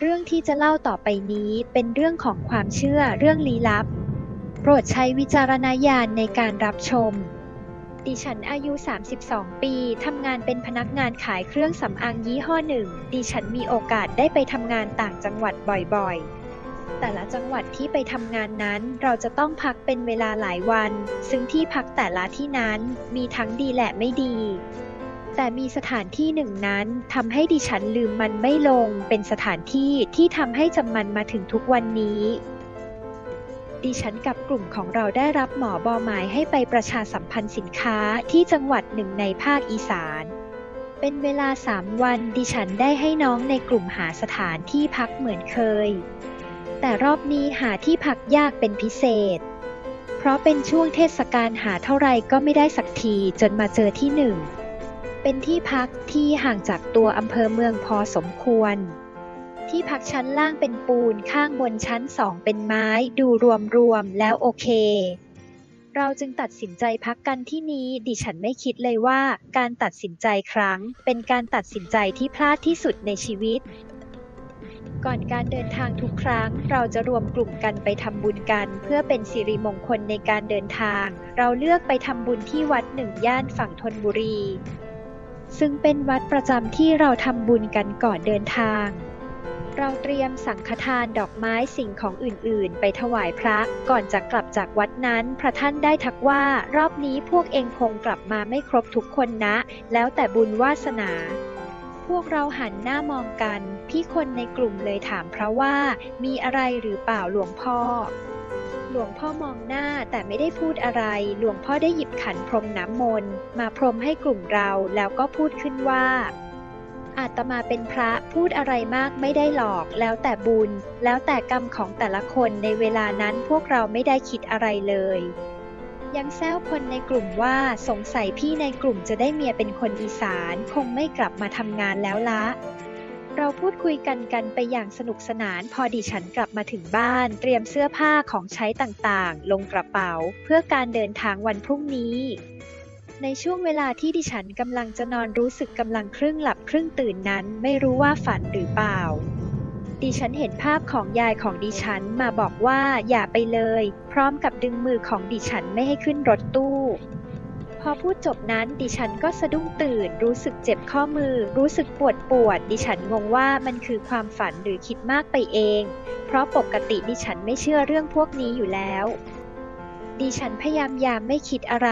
เรื่องที่จะเล่าต่อไปนี้เป็นเรื่องของความเชื่อเรื่องลี้ลับ โปรดใช้วิจารณญาณในการรับชม ดิฉันอายุ 32 ปี ทำงานเป็นพนักงานขายเครื่องสำอางยี่ห้อหนึ่ง ดิฉันมีโอกาสได้ไปทำงานต่างจังหวัดบ่อยๆ แต่ละจังหวัดที่ไปทำงานนั้น เราจะต้องพักเป็นเวลาหลายวัน ซึ่งที่พักแต่ละที่นั้นมีทั้งดีและไม่ดี แต่มีสถานที่หนึ่งนั้นทำให้ดิฉันลืมมันไม่ลง เป็นสถานที่ที่ทำให้จำมันมาถึงทุกวันนี้ ดิฉันกับกลุ่มของเราได้รับหมอบอหมายให้ไปประชาสัมพันธ์สินค้าที่จังหวัดหนึ่งในภาคอีสาน เป็นเวลาสามวันดิฉันได้ให้น้องในกลุ่มหาสถานที่พักเหมือนเคย แต่รอบนี้หาที่พักยากเป็นพิเศษ เพราะเป็นช่วงเทศกาลหาเท่าไรก็ไม่ได้สักทีจนมาเจอที่หนึ่ง เป็นที่พักที่ห่างจากตัวอำเภอเมืองพอสมควร ที่พักชั้นล่างเป็นปูนข้างบนชั้นสองเป็นไม้ดูรวมๆแล้วโอเค เราจึงตัดสินใจพักกันที่นี้ดิฉันไม่คิดเลยว่าการตัดสินใจครั้ง เป็นการตัดสินใจที่พลาดที่สุดในชีวิต ก่อนการเดินทางทุกครั้ง เราจะรวมกลุ่มกันไปทำบุญกัน เพื่อเป็นสิริมงคลในการเดินทาง เราเลือกไปทำบุญที่วัดหนึ่งย่านฝั่งธนบุรี ซึ่งเป็นวัดประจำที่เราทำบุญกันก่อนเดินทาง เราเตรียมสังฆทานดอกไม้สิ่งของอื่นๆ ไปถวายพระก่อนจะกลับจากวัดนั้น พระท่านได้ทักว่ารอบนี้พวกเองคงกลับมาไม่ครบทุกคนนะ แล้วแต่บุญวาสนาพวกเราหันหน้ามองกัน พี่คนในกลุ่มเลยถามพระว่า มีอะไรหรือเปล่าหลวงพ่อ หลวงพ่อมองหน้าแต่ไม่ได้พูดอะไร หลวงพ่อได้หยิบขันพรมน้ำมนต์มาพรมให้กลุ่มเราแล้วก็พูดขึ้นว่า อาตมาเป็นพระพูดอะไรมากไม่ได้หรอก แล้วแต่บุญ แล้วแต่กรรมของแต่ละคนในเวลานั้นพวกเราไม่ได้คิดอะไรเลย ยังแซวคนในกลุ่มว่าสงสัยพี่ในกลุ่มจะได้เมียเป็นคนอีสาน คงไม่กลับมาทำงานแล้วละ เราพูดคุยกันกันไปอย่างสนุกสนานพอดิฉันกลับมาถึงบ้าน เตรียมเสื้อผ้าของใช้ต่างๆ ลงกระเป๋า เพื่อการเดินทางวันพรุ่งนี้ ในช่วงเวลาที่ดิฉันกำลังจะนอนรู้สึกกำลังครึ่งหลับครึ่งตื่นนั้น ไม่รู้ว่าฝันหรือเปล่า ดิฉันเห็นภาพของยายของดิฉันมาบอกว่าอย่าไปเลย พร้อมกับดึงมือของดิฉันไม่ให้ขึ้นรถตู้ พอพูดจบนั้นดิฉันก็สะดุ้งตื่น รู้สึกเจ็บข้อมือ รู้สึกปวดปวด ดิฉันงงว่ามันคือความฝันหรือคิดมากไปเอง เพราะปกติดิฉันไม่เชื่อเรื่องพวกนี้อยู่แล้ว ดิฉันพยายามยามไม่คิดอะไร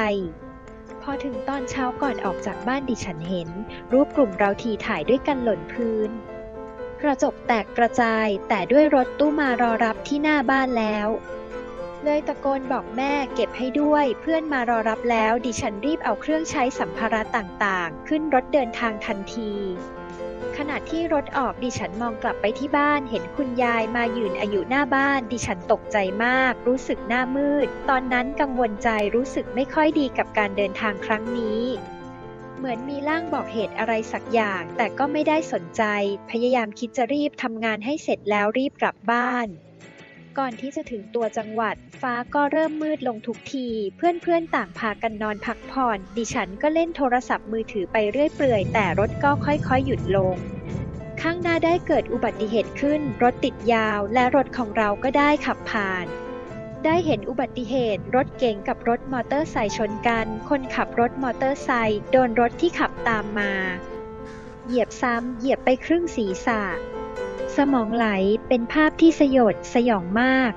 พอถึงตอนเช้าก่อนออกจากบ้านดิฉันเห็น รูปกลุ่มเราทีถ่ายด้วยกันหล่นพื้นกระจกแตกกระจายแต่ด้วยรถตู้มารอรับที่หน้าบ้านแล้ว เลยตะโกนบอกแม่เก็บให้ด้วย เพื่อนมารอรับแล้ว ดิฉันรีบเอาเครื่องใช้สัมภาระต่างๆ ขึ้นรถเดินทางทันที ขณะที่รถออกดิฉันมองกลับไปที่บ้านเห็นคุณยายมายืนอายุหน้าบ้าน ดิฉันตกใจมาก รู้สึกหน้ามืด ตอนนั้นกังวลใจรู้สึกไม่ค่อยดีกับการเดินทางครั้งนี้เหมือนมีล่างบอกเหตุอะไรสักอย่าง แต่ก็ไม่ได้สนใจ พยายามคิดจะรีบทำงานให้เสร็จแล้วรีบกลับบ้าน ก่อนที่จะถึงตัวจังหวัด ฟ้าก็เริ่มมืดลงทุกที เพื่อนๆต่างพากันนอนพักผ่อน ดิฉันก็เล่นโทรศัพท์มือถือไปเรื่อยเปื่อย แต่รถก็ค่อยๆ หยุดลง ข้างหน้าได้เกิดอุบัติเหตุขึ้น รถติดยาว และรถของเราก็ได้ขับผ่าน ได้เห็นอุบัติเหตุรถเก๋งกับรถมอเตอร์ไซค์ชนกัน คนขับรถมอเตอร์ไซค์โดนรถที่ขับตามมา เหยียบซ้ำเหยียบไปครึ่งศีรษะ สมองไหลเป็นภาพที่สยดสยองมาก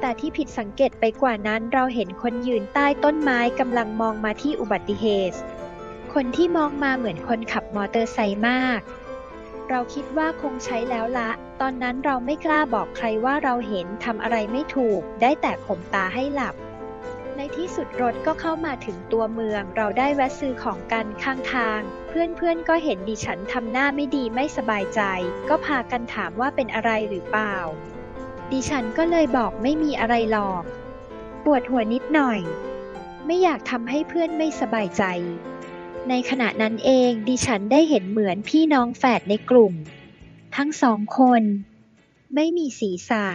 แต่ที่ผิดสังเกตไปกว่านั้นเราเห็นคนยืนใต้ต้นไม้กำลังมองมาที่อุบัติเหตุ คนที่มองมาเหมือนคนขับมอเตอร์ไซค์มาก เราคิดว่าคงใช้แล้วละ ตอนนั้นเราไม่กล้าบอกใครว่าเราเห็นทำอะไรไม่ถูก ได้แต่ข่มตาให้หลับ ในที่สุดรถก็เข้ามาถึงตัวเมือง เราได้แวะซื้อของกันข้างทาง เพื่อนๆก็เห็นดิฉันทำหน้าไม่ดีไม่สบายใจ ก็พากันถามว่าเป็นอะไรหรือเปล่า ดิฉันก็เลยบอกไม่มีอะไรหรอก ปวดหัวนิดหน่อย ไม่อยากทำให้เพื่อนไม่สบายใจ ในขณะนั้นเองดิฉันได้เห็นเหมือนพี่น้องแฝดในกลุ่ม ทั้งสองคน ไม่มีศีรษะ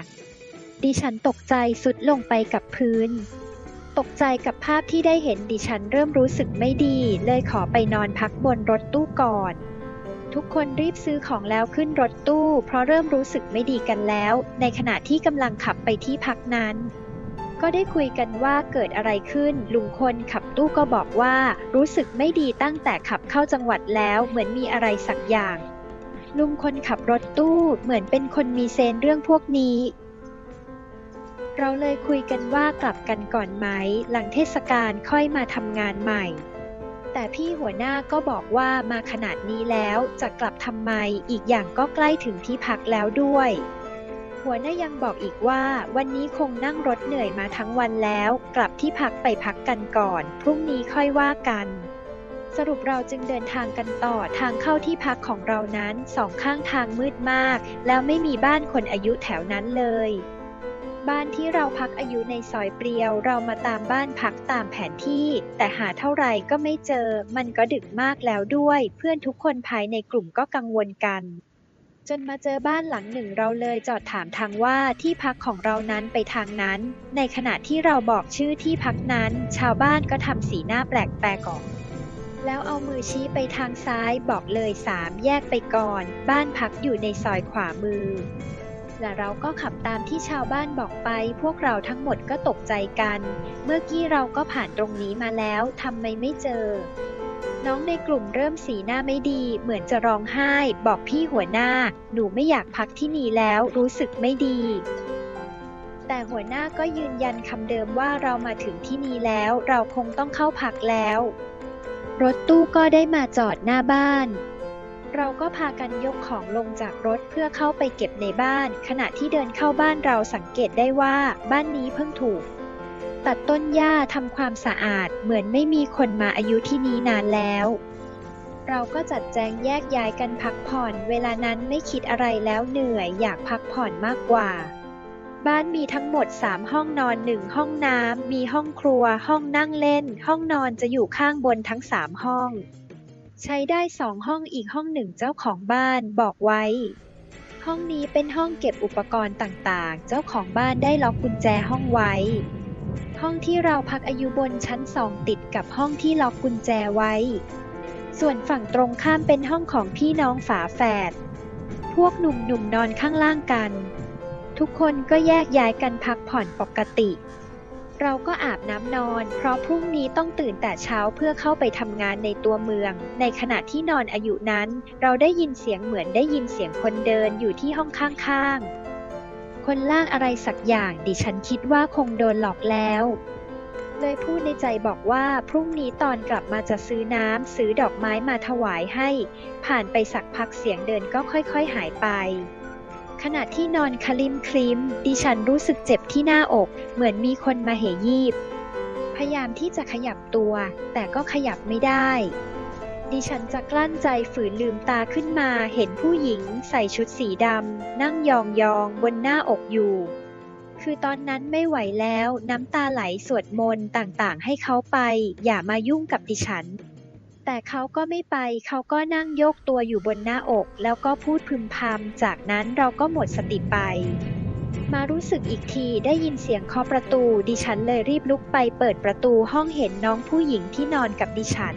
ดิฉันตกใจสุดลงไปกับพื้น ตกใจกับภาพที่ได้เห็นดิฉันเริ่มรู้สึกไม่ดี เลยขอไปนอนพักบนรถตู้ก่อน ทุกคนรีบซื้อของแล้วขึ้นรถตู้ เพราะเริ่มรู้สึกไม่ดีกันแล้ว ในขณะที่กำลังขับไปที่พักนั้น ก็ได้คุยกันว่าเกิดอะไรขึ้น ลุงคนขับตู้ก็บอกว่า รู้สึกไม่ดีตั้งแต่ขับเข้าจังหวัดแล้วเหมือนมีอะไรสักอย่าง ลุงคนขับรถตู้เหมือนเป็นคนมีเซนเรื่องพวกนี้ เราเลยคุยกันว่ากลับกันก่อนไหม หลังเทศกาลค่อยมาทำงานใหม่ แต่พี่หัวหน้าก็บอกว่ามาขนาดนี้แล้วจะกลับทำไม อีกอย่างก็ใกล้ถึงที่พักแล้วด้วย หัวหน้ายังบอกอีกว่าวันนี้คงนั่งรถเหนื่อยมาทั้งวันแล้ว กลับที่พักไปพักกันก่อน พรุ่งนี้ค่อยว่ากันสรุปเราจึงเดินทางกันต่อทางเข้าที่พักของเรานั้นสองข้างทางมืดมาก แล้วไม่มีบ้านคนอายุแถวนั้นเลย บ้านที่เราพักอายุในซอยเปรียว เรามาตามบ้านพักตามแผนที่ แต่หาเท่าไหร่ก็ไม่เจอ มันก็ดึกมากแล้วด้วย เพื่อนทุกคนภายในกลุ่มก็กังวลกันจนมาเจอบ้านหลังหนึ่งเราเลยจอดถามทางว่าที่พักของเรานั้นไปทางนั้น ในขณะที่เราบอกชื่อที่พักนั้น ชาวบ้านก็ทำสีหน้าแปลกแปลกออกแล้วเอามือชี้ไปทางซ้ายบอกเลยสามแยกไปก่อน บ้านพักอยู่ในซอยขวามือ และเราก็ขับตามที่ชาวบ้านบอกไป พวกเราทั้งหมดก็ตกใจกัน เมื่อกี้เราก็ผ่านตรงนี้มาแล้วทำไมไม่เจอ น้องในกลุ่มเริ่มสีหน้าไม่ดี เหมือนจะร้องไห้ บอกพี่หัวหน้า หนูไม่อยากพักที่นี่แล้วรู้สึกไม่ดี แต่หัวหน้าก็ยืนยันคำเดิมว่าเรามาถึงที่นี่แล้ว เราคงต้องเข้าพักแล้ว รถตู้ก็ได้มาจอดหน้าบ้าน เราก็พากันยกของลงจากรถเพื่อเข้าไปเก็บในบ้าน ขณะที่เดินเข้าบ้านเราสังเกตได้ว่าบ้านนี้เพิ่งถูก ตัดต้นหญ้าทำความสะอาดเหมือนไม่มีคนมาอายุที่นี้นานแล้ว เราก็จัดแจงแยกย้ายกันพักผ่อน เวลานั้นไม่คิดอะไรแล้วเหนื่อยอยากพักผ่อนมากกว่า บ้านมีทั้งหมด 3 ห้องนอน 1 ห้องน้ำมีห้องครัว ห้องนั่งเล่น ห้องนอนจะอยู่ข้างบนทั้ง 3 ห้อง ใช้ได้สองห้องอีกห้องหนึ่งเจ้าของบ้านบอกไว้ ห้องนี้เป็นห้องเก็บอุปกรณ์ต่างๆ เจ้าของบ้านได้ล็อกกุญแจห้องไว้ ห้องที่เราพักอายุบนชั้นสองติดกับห้องที่ล็อกกุญแจไว้ ส่วนฝั่งตรงข้ามเป็นห้องของพี่น้องฝาแฝด พวกหนุ่มๆนอนข้างล่างกัน ทุกคนก็แยกย้ายกันพักผ่อนปกติ เราก็อาบน้ำนอน เพราะพรุ่งนี้ต้องตื่นแต่เช้าเพื่อเข้าไปทำงานในตัวเมือง ในขณะที่นอนอายุนั้น เราได้ยินเสียงเหมือนได้ยินเสียงคนเดินอยู่ที่ห้องข้างๆ คนล่างอะไรสักอย่างดิฉันคิดว่าคงโดนหลอกแล้วเลยพูดในใจบอกว่าพรุ่งนี้ตอนกลับมาจะซื้อน้ำซื้อดอกไม้มาถวายให้ ผ่านไปสักพักเสียงเดินก็ค่อยๆหายไป ขณะที่นอนคลิมคลิมดิฉันรู้สึกเจ็บที่หน้าอก เหมือนมีคนมาเหยีบ พยายามที่จะขยับตัว แต่ก็ขยับไม่ได้ ดิฉันจะกลั้นใจฝืนลืมตาขึ้นมาเห็นผู้หญิงใส่ชุดสีดำนั่งยองๆบนหน้าอกอยู่ คือตอนนั้นไม่ไหวแล้วน้ำตาไหลสวดมนต์ต่างๆ ให้เขาไป อย่ามายุ่งกับดิฉัน แต่เขาก็ไม่ไป เขาก็นั่งโยกตัวอยู่บนหน้าอก แล้วก็พูดพึมพำ จากนั้นเราก็หมดสติไป มารู้สึกอีกทีได้ยินเสียงเคาะประตู ดิฉันเลยรีบลุกไปเปิดประตูห้องเห็นน้องผู้หญิงที่นอนกับดิฉัน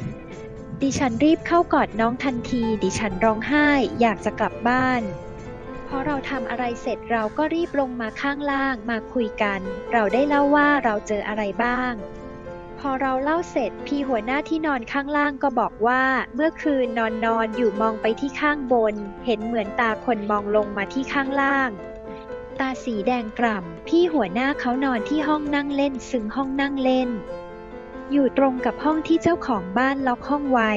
ดิฉันรีบเข้ากอดน้องทันที ดิฉันร้องไห้ อยากจะกลับบ้านพอเราทำอะไรเสร็จเราก็รีบลงมาข้างล่างมาคุยกัน เราได้เล่าว่าเราเจออะไรบ้าง พอเราเล่าเสร็จพี่หัวหน้าที่นอนข้างล่างก็บอกว่า เมื่อคืนนอนนอนอยู่มองไปที่ข้างบน เห็นเหมือนตาคนมองลงมาที่ข้างล่าง ตาสีแดงกล่ำพี่หัวหน้าเขานอนที่ห้องนั่งเล่น ซึ่งห้องนั่งเล่น อยู่ตรงกับห้องที่เจ้าของบ้านล็อกห้องไว้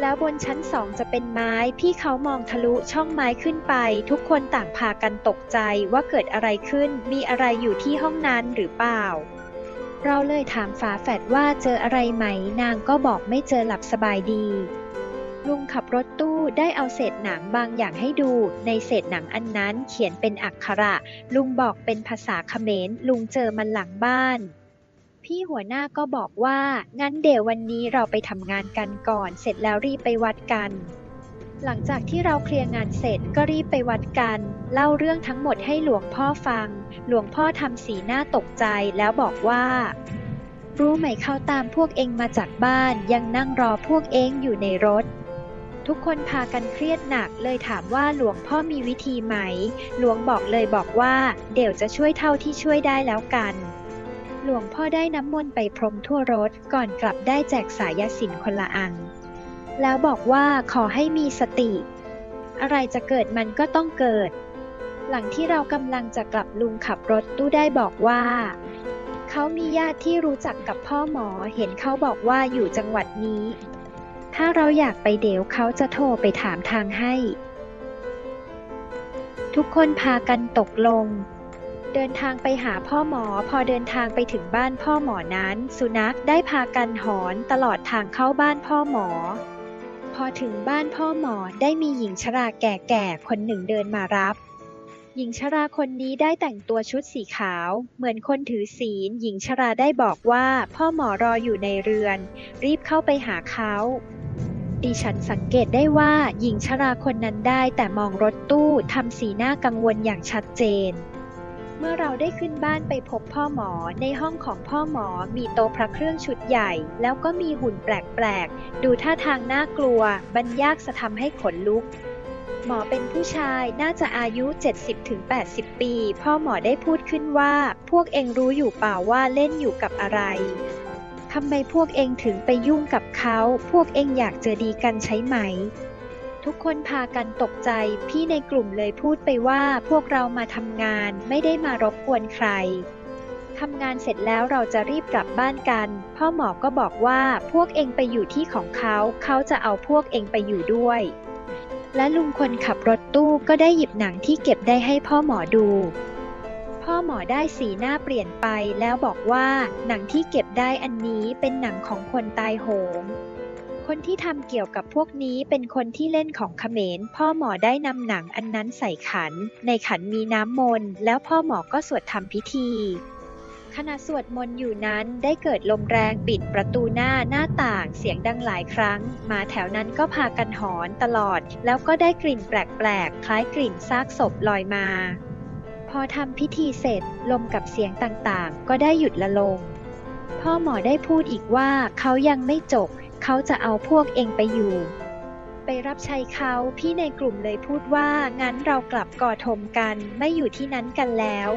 แล้วบนชั้นสองจะเป็นไม้ พี่เขามองทะลุช่องไม้ขึ้นไป ทุกคนต่างพากันตกใจว่าเกิดอะไรขึ้นมีอะไรอยู่ที่ห้องนั้นหรือเปล่า เราเลยถามฝาแฝดว่าเจออะไรไหม นางก็บอกไม่เจอหลับสบายดี ลุงขับรถตู้ได้เอาเศษหนังบางอย่างให้ดู ในเศษหนังอันนั้นเขียนเป็นอักขระ ลุงบอกเป็นภาษาเขมร ลุงเจอมันหลังบ้าน พี่หัวหน้าก็บอกว่า งั้นเดี๋ยววันนี้เราไปทำงานกันก่อน เสร็จแล้วรีบไปวัดกัน หลังจากที่เราเคลียร์งานเสร็จก็รีบไปวัดกัน เล่าเรื่องทั้งหมดให้หลวงพ่อฟัง หลวงพ่อทำสีหน้าตกใจแล้วบอกว่า รู้ไหมเขาตามพวกเองมาจากบ้านยังนั่งรอพวกเองอยู่ในรถ ทุกคนพากันเครียดหนักเลยถามว่าหลวงพ่อมีวิธีไหม หลวงบอกเลยบอกว่า เดี๋ยวจะช่วยเท่าที่ช่วยได้แล้วกันหลวงพ่อได้น้ำมนต์ไปพรมทั่วรถก่อนกลับได้แจกสายสินคนละอัน แล้วบอกว่าขอให้มีสติ อะไรจะเกิดมันก็ต้องเกิด หลังที่เรากำลังจะกลับลุงขับรถตู้ได้บอกว่า เขามีญาติที่รู้จักกับพ่อหมอเห็นเขาบอกว่าอยู่จังหวัดนี้ ถ้าเราอยากไปเดี๋ยวเขาจะโทรไปถามทางให้ ทุกคนพากันตกลง เดินทางไปหาพ่อหมอพอเดินทางไปถึงบ้านพ่อหมอนั้น สุนัขได้พากันหอนตลอดทางเข้าบ้านพ่อหมอ อถึงบ้านพ่อหมอได้มีหญิงชราแก่ๆคนหนึ่งเดินมารับ หญิงชราคนนี้ได้แต่งตัวชุดสีขาว เหมือนคนถือศีล หญิงชราได้บอกว่าพ่อหมอรออยู่ในเรือน รีบเข้าไปหาเขาดิฉันสังเกตได้ว่าหญิงชราคนนั้นได้แต่มองรถตู้ทำสีหน้ากังวลอย่างชัดเจน เมื่อเราได้ขึ้นบ้านไปพบพ่อหมอ ในห้องของพ่อหมอมีโต๊ะพระเครื่องชุดใหญ่ แล้วก็มีหุ่นแปลกๆ ดูท่าทางน่ากลัว บรรยากจะทำให้ขนลุก หมอเป็นผู้ชายน่าจะอายุ 70-80 ปี พ่อหมอได้พูดขึ้นว่า พวกเองรู้อยู่เปล่าว่าเล่นอยู่กับอะไรทำไมพวกเองถึงไปยุ่งกับเขา พวกเองอยากเจอดีกันใช่ไหม ทุกคนพากันตกใจ พี่ในกลุ่มเลยพูดไปว่าพวกเรามาทำงานไม่ได้มารบกวนใครทำงานเสร็จแล้วเราจะรีบกลับบ้านกัน พ่อหมอก็บอกว่าพวกเองไปอยู่ที่ของเขา เขาจะเอาพวกเองไปอยู่ด้วย และลุงคนขับรถตู้ก็ได้หยิบหนังที่เก็บได้ให้พ่อหมอดู พ่อหมอได้สีหน้าเปลี่ยนไปแล้วบอกว่าหนังที่เก็บได้อันนี้เป็นหนังของคนตายโหง คนที่ทำเกี่ยวกับพวกนี้เป็นคนที่เล่นของเขมร พ่อหมอได้นำหนังอันนั้นใส่ขัน ในขันมีน้ำมนต์แล้วพ่อหมอก็สวดทำพิธีขณะสวดมนต์อยู่นั้นได้เกิดลมแรงปิดประตูหน้าหน้าต่างเสียงดังหลายครั้ง มาแถวนั้นก็พากันหอนตลอด แล้วก็ได้กลิ่นแปลกๆ คล้ายกลิ่นซากศพลอยมา พอทำพิธีเสร็จลมกับเสียงต่างๆ ก็ได้หยุดละลง พ่อหมอได้พูดอีกว่าเขายังไม่จบ เขาจะเอาพวกเองไปอยู่ ไปรับใช้เขาพี่ในกลุ่มเลยพูดว่างั้นเรากลับก่อทมกันไม่อยู่ที่นั้นกันแล้ว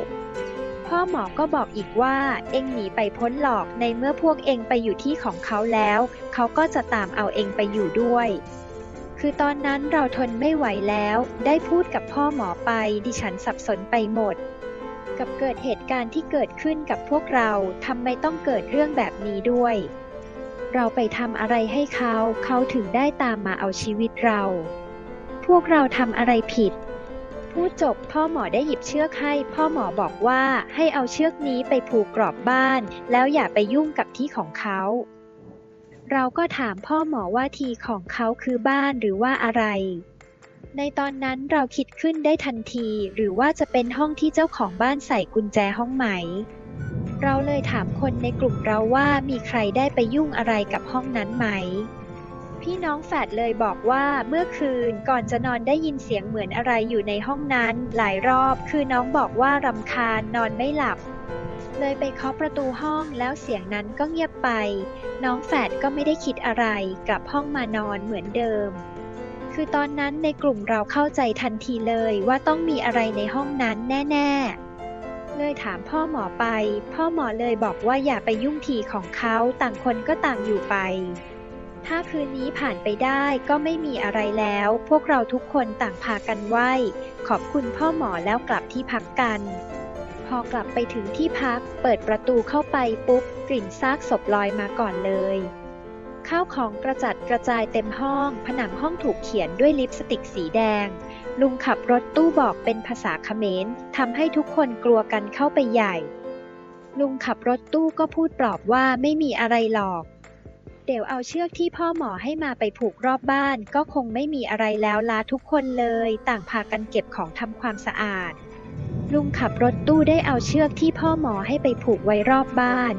พ่อหมอก็บอกอีกว่าเองหนีไปพ้นหลอกในเมื่อพวกเองไปอยู่ที่ของเขาแล้ว เขาก็จะตามเอาเองไปอยู่ด้วยคือตอนนั้นเราทนไม่ไหวแล้ว ได้พูดกับพ่อหมอไป ดิฉันสับสนไปหมด กับเกิดเหตุการณ์ที่เกิดขึ้นกับพวกเรา ทำไมต้องเกิดเรื่องแบบนี้ด้วย เราไปทำอะไรให้เขา เขาถึงได้ตามมาเอาชีวิตเรา พวกเราทำอะไรผิดพูดจบพ่อหมอได้หยิบเชือกให้ พ่อหมอบอกว่าให้เอาเชือกนี้ไปผูกกรอบบ้าน แล้วอย่าไปยุ่งกับที่ของเขา เราก็ถามพ่อหมอว่าทีของเขาคือบ้านหรือว่าอะไรในตอนนั้นเราคิดขึ้นได้ทันที หรือว่าจะเป็นห้องที่เจ้าของบ้านใส่กุญแจห้องไหม เราเลยถามคนในกลุ่มเราว่ามีใครได้ไปยุ่งอะไรกับห้องนั้นไหม พี่น้องแฝดเลยบอกว่าเมื่อคืนก่อนจะนอนได้ยินเสียงเหมือนอะไรอยู่ในห้องนั้นหลายรอบ คือน้องบอกว่ารำคาญนอนไม่หลับ เลยไปเคาะประตูห้องแล้วเสียงนั้นก็เงียบไป น้องแฝดก็ไม่ได้คิดอะไรกลับห้องมานอนเหมือนเดิมคือตอนนั้นในกลุ่มเราเข้าใจทันทีเลยว่าต้องมีอะไรในห้องนั้นแน่ ๆ เลยถามพ่อหมอไป พ่อหมอเลยบอกว่าอย่าไปยุ่งทีของเขาต่างคนก็ต่างอยู่ไป ถ้าคืนนี้ผ่านไปได้ก็ไม่มีอะไรแล้ว พวกเราทุกคนต่างพากันไหว้ขอบคุณพ่อหมอแล้วกลับที่พักกัน พอกลับไปถึงที่พัก เปิดประตูเข้าไปปุ๊บกลิ่นซากศพลอยมาก่อนเลยข้าวของกระจัดกระจายเต็มห้อง ผนังห้องถูกเขียนด้วยลิปสติกสีแดง ลุงขับรถตู้บอกเป็นภาษาเขมรทำให้ทุกคนกลัวกันเข้าไปใหญ่ ลุงขับรถตู้ก็พูดปลอบว่าไม่มีอะไรหรอก เดี๋ยวเอาเชือกที่พ่อหมอให้มาไปผูกรอบบ้าน ก็คงไม่มีอะไรแล้วลาทุกคนเลย ต่างพากันเก็บของทำความสะอาด ลุงขับรถตู้ได้เอาเชือกที่พ่อหมอให้ไปผูกไว้รอบบ้าน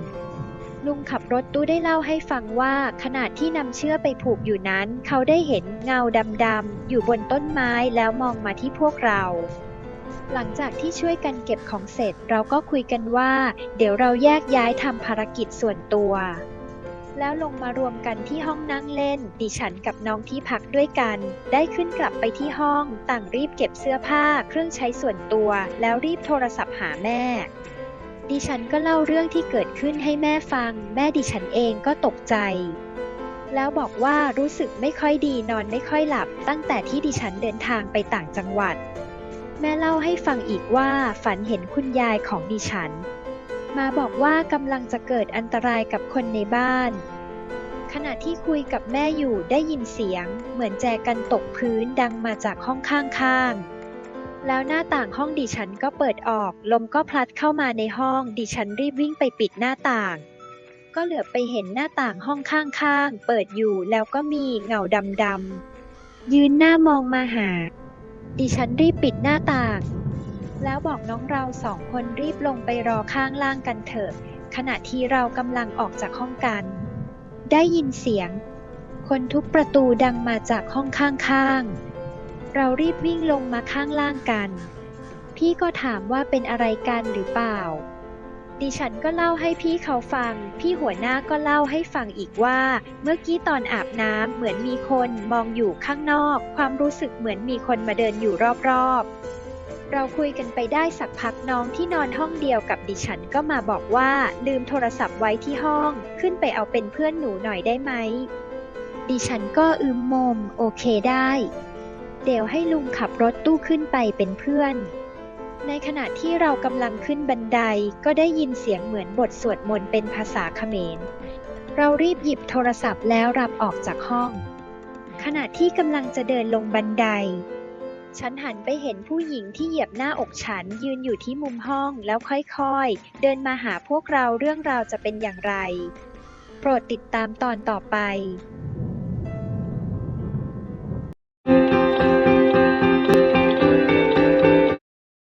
ลุงขับรถตู้ได้เล่าให้ฟังว่าขณะที่นำเชือกไปผูกอยู่นั้น เขาได้เห็นเงาดำๆอยู่บนต้นไม้แล้วมองมาที่พวกเราหลังจากที่ช่วยกันเก็บของเสร็จเราก็คุยกันว่า เดี๋ยวเราแยกย้ายทำภารกิจส่วนตัว แล้วลงมารวมกันที่ห้องนั่งเล่น ดิฉันกับน้องที่พักด้วยกัน ได้ขึ้นกลับไปที่ห้อง ต่างรีบเก็บเสื้อผ้าเครื่องใช้ส่วนตัว แล้วรีบโทรศัพท์หาแม่ ดิฉันก็เล่าเรื่องที่เกิดขึ้นให้แม่ฟัง แม่ดิฉันเองก็ตกใจ แล้วบอกว่ารู้สึกไม่ค่อยดีนอนไม่ค่อยหลับ ตั้งแต่ที่ดิฉันเดินทางไปต่างจังหวัด แม่เล่าให้ฟังอีกว่าฝันเห็นคุณยายของดิฉัน มาบอกว่ากำลังจะเกิดอันตรายกับคนในบ้าน ขณะที่คุยกับแม่อยู่ได้ยินเสียง เหมือนแจกันตกพื้นดังมาจากห้องข้างๆ แล้วหน้าต่างห้องดิฉันก็เปิดออก ลมก็พลัดเข้ามาในห้อง ดิฉันรีบวิ่งไปปิดหน้าต่าง ก็เหลือไปเห็นหน้าต่างห้องข้างๆ เปิดอยู่แล้วก็มีเงาดำๆ ยืนหน้ามองมาหา ดิฉันรีบปิดหน้าต่าง แล้วบอกน้องเราสองคนรีบลงไปรอข้างล่างกันเถอะ ขณะที่เรากำลังออกจากห้องกัน ได้ยินเสียง คนทุบประตูดังมาจากห้องข้างๆ เรารีบวิ่งลงมาข้างล่างกัน พี่ก็ถามว่าเป็นอะไรกันหรือเปล่า ดิฉันก็เล่าให้พี่เขาฟัง พี่หัวหน้าก็เล่าให้ฟังอีกว่า เมื่อกี้ตอนอาบน้ำเหมือนมีคนมองอยู่ข้างนอก ความรู้สึกเหมือนมีคนมาเดินอยู่รอบๆเราคุยกันไปได้สักพักน้องที่นอนห้องเดียวกับดิฉันก็มาบอกว่า ลืมโทรศัพท์ไว้ที่ห้อง ขึ้นไปเอาเป็นเพื่อนหนูหน่อยได้ไหม ดิฉันก็อืมมม โอเคได้ เดี๋ยวให้ลุงขับรถตู้ขึ้นไปเป็นเพื่อน ในขณะที่เรากำลังขึ้นบันไดก็ได้ยินเสียงเหมือนบทสวดมนต์เป็นภาษาเขมร เรารีบหยิบโทรศัพท์แล้วรับออกจากห้อง ขณะที่กำลังจะเดินลงบันได ฉันหันไปเห็นผู้หญิงที่เหยียบหน้าอกฉันยืนอยู่ที่มุมห้องแล้วค่อยๆ เดินมาหาพวกเราเรื่องราวจะเป็นอย่างไร โปรดติดตามตอนต่อไป